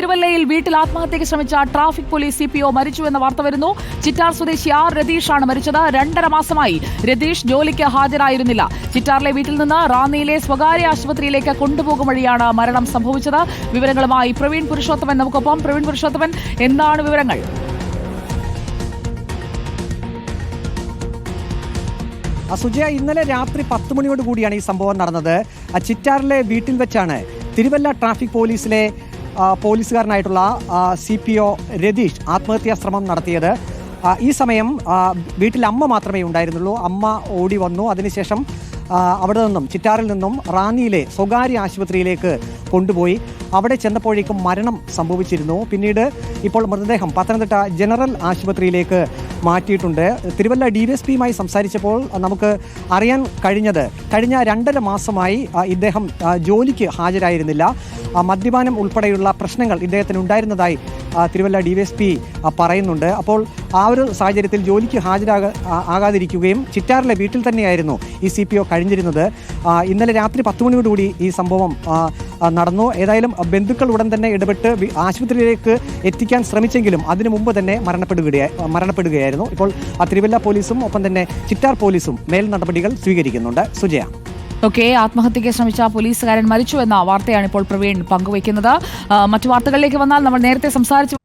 തിരുവല്ലയിൽ വീട്ടിൽ ആത്മഹത്യയ്ക്ക് ശ്രമിച്ച traffic police C P O മരിച്ചു എന്ന വാർത്ത വരുന്നു. ചിറ്റാർ സ്വദേശി ആർ രതീഷാണ് മരിച്ചത്. രണ്ടര മാസമായി രതീഷ് ജോലിക്ക് ഹാജരായിരുന്നില്ല. ചിറ്റാറിലെ വീട്ടിൽ നിന്ന് റാന്നിയിലെ സ്വകാര്യ ആശുപത്രിയിലേക്ക് കൊണ്ടുപോകും വഴിയാണ് മരണം സംഭവിച്ചത്. വിവരങ്ങളുമായി പ്രവീൺ പുരുഷോത്തമൻ നമുക്കൊപ്പം. പ്രവീൺ പുരുഷോത്തമൻ എന്താണ് വിവരങ്ങൾ? സുജയ ഇന്നലെ രാത്രി പത്ത് മണിയോട് കൂടിയാണ് ഈ സംഭവം നടന്നത്. ചിറ്റാറിലെ വീട്ടിൽ വെച്ചാണ് തിരുവല്ല ട്രാഫിക് പോലീസിലെ പോലീസുകാരനായിട്ടുള്ള സി പി ഒ രതീഷ് ആത്മഹത്യാ ശ്രമം നടത്തിയത്. ഈ സമയം വീട്ടിൽ അമ്മ മാത്രമേ ഉണ്ടായിരുന്നുള്ളൂ. അമ്മ ഓടി വന്നു. അതിനുശേഷം അവിടെ നിന്നും ചിറ്റാറിൽ നിന്നും റാന്നിയിലെ സ്വകാര്യ ആശുപത്രിയിലേക്ക് കൊണ്ടുപോയി. അവിടെ ചെന്നപ്പോഴേക്കും മരണം സംഭവിച്ചിരുന്നു. പിന്നീട് ഇപ്പോൾ മൃതദേഹം പത്തനംതിട്ട ജനറൽ ആശുപത്രിയിലേക്ക് മാറ്റിയിട്ടുണ്ട്. തിരുവല്ല ഡി വി എസ് പിയുമായി സംസാരിച്ചപ്പോൾ നമുക്ക് അറിയാൻ കഴിഞ്ഞത് കഴിഞ്ഞ രണ്ടര മാസമായി ഇദ്ദേഹം ജോലിക്ക് ഹാജരായിരുന്നില്ല. മദ്യപാനം ഉൾപ്പെടെയുള്ള പ്രശ്നങ്ങൾ ഇദ്ദേഹത്തിന് ഉണ്ടായിരുന്നതായി Thiruvalla D Y S P പറയുന്നുണ്ട്. അപ്പോൾ ആ ഒരു സാഹചര്യത്തിൽ ജോലിക്ക് ഹാജരാക ആകാതിരിക്കുകയും ചിറ്റാറിലെ വീട്ടിൽ തന്നെയായിരുന്നു ഈ സി പി ഒ കഴിഞ്ഞിരുന്നത്. ഇന്നലെ രാത്രി പത്ത് മണിയോടുകൂടി ഈ സംഭവം നടന്നു. ഏതായാലും ബന്ധുക്കൾ ഉടൻ തന്നെ ഇടപെട്ട് ആശുപത്രിയിലേക്ക് എത്തിക്കാൻ ശ്രമിച്ചെങ്കിലും അതിനു മുമ്പ് തന്നെ മരണപ്പെടുകയായി മരണപ്പെടുകയായിരുന്നു. ഇപ്പോൾ തിരുവല്ല പോലീസും ഒപ്പം തന്നെ ചിറ്റാർ പോലീസും മേൽ നടപടികൾ സ്വീകരിക്കുന്നുണ്ട്. സുജയ. ഓക്കെ ആത്മഹത്യയ്ക്ക് ശ്രമിച്ച പോലീസുകാരൻ മരിച്ചു എന്ന വാർത്തയാണ് ഇപ്പോൾ പ്രവീൺ പങ്കുവയ്ക്കുന്നത്. മറ്റു വാർത്തകളിലേക്ക് വന്നാൽ നമ്മൾ നേരത്തെ സംസാരിച്ചു